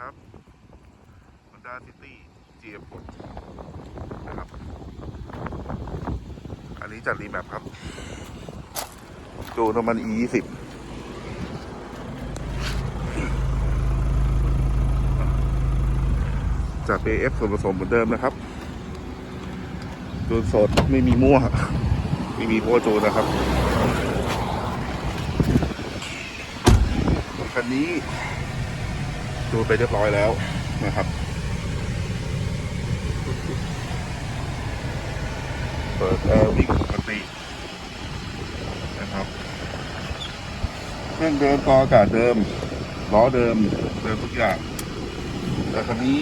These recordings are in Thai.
ครับ Honda City GM6 นะครับ อันนี้จัดรีแมปครับ ดูน้ำมัน E20 จาก AF ส่วนผสมเหมือนเดิมนะครับจูนสดไม่มีมั่ว ไม่มีมั่วจูนนะครับคันนี้ จูไปเรียบร้อยแล้วนะครับ เปิดแอร์วิ่งปกตินะครับเครื่องเดิมกออากาศเดิม ล้อเดิมเดิมทุกอย่าง แต่คันนี้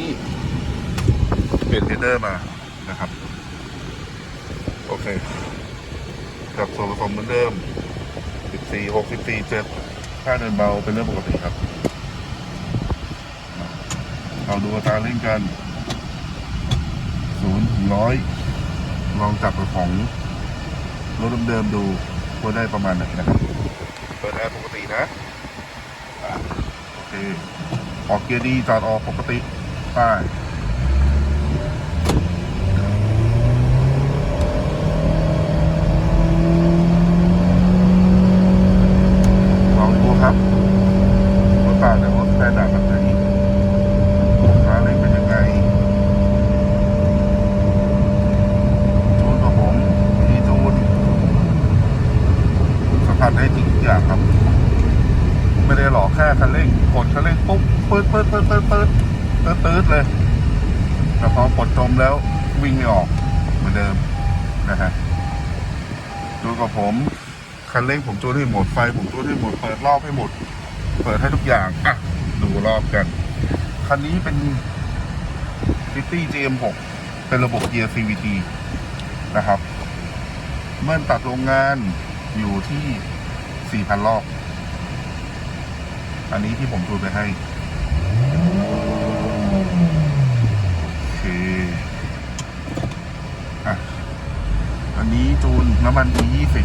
เปลี่ยนเทนเดอร์มานะครับ โอเคกับส่วนผสมเหมือนเดิม 14 6 14 7ค่าเดินเบาเป็นเรื่องปกติครับ เราดูอัตราเร่งกัน0ถึง100ลองจับกับของรถเดิมๆดูว่าได้ประมาณไหนนะครับ เปิดแอร์ปกตินะอะโอเค ออกเกียร์ดีจอดออกปกติไปลองดูครับรถต่างจากรถแสนดาร์ดแบบไหนร้านเล่นเป็นยังไง จูนกับผมมีจูนสัมผัสได้จริงทุก อย่างครับ ไม่ได้หลอกแค่คันเร่งกดคันเร่งปุ๊บปื๊ดปื๊ดปื๊ดปื๊ดปื๊ดปื๊ดปื๊ดเลยแต่พอกดจมแล้ววิ่งไม่ออกเหมือนเดิมนะฮะจูกับผมคันเร่งผมจูนให้หมดไฟผมจูนให้หมดเปิดรอบให้หมด เปิดให้ทุกอย่างอะดูรอบกัน คันนี้เป็น City GM6 เป็นระบบเกียร์ CVT นะครับ เมื่อตัดโรงงานอยู่ที่ 4,000รอบ อันนี้ที่ผมจูนไปให้โอเคอะอันนี้จูนน้ำมัน E20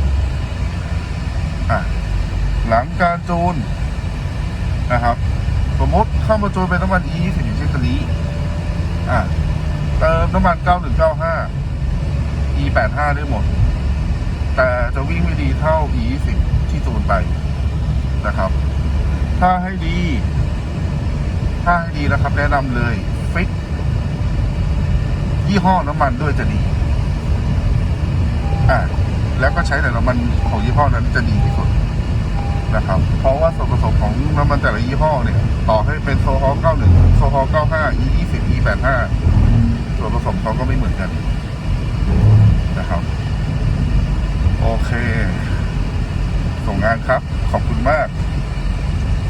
อะ หลังการจูนนะครับ สมมติเข้ามาจูนเป็นน้ำมัน E20 อย่างเช่นคันนี้ อะ เติมน้ำมัน9195 E85 ได้หมด แต่จะวิ่งไม่ดีเท่า E20 ที่ตูนไปนะครับ ถ้าให้ดี ถ้าให้ดีนะครับ แนะนำเลยฟิกยี่ห้อน้ำมันด้วยจะดีอ่าแล้วก็ใช้แต่น้ำมันของยี่ห้อนั้นจะดีที่สุดนะครับ เพราะว่าส่วนผสมของน้ำมันแต่ละยี่ห้อเนี่ย ต่อให้เป็นโซฮอล91 โซฮอล95 E20 E85 ส่วนผสมเขาก็ไม่เหมือนกันนะครับ โอเค งานครับ ขอบคุณมาก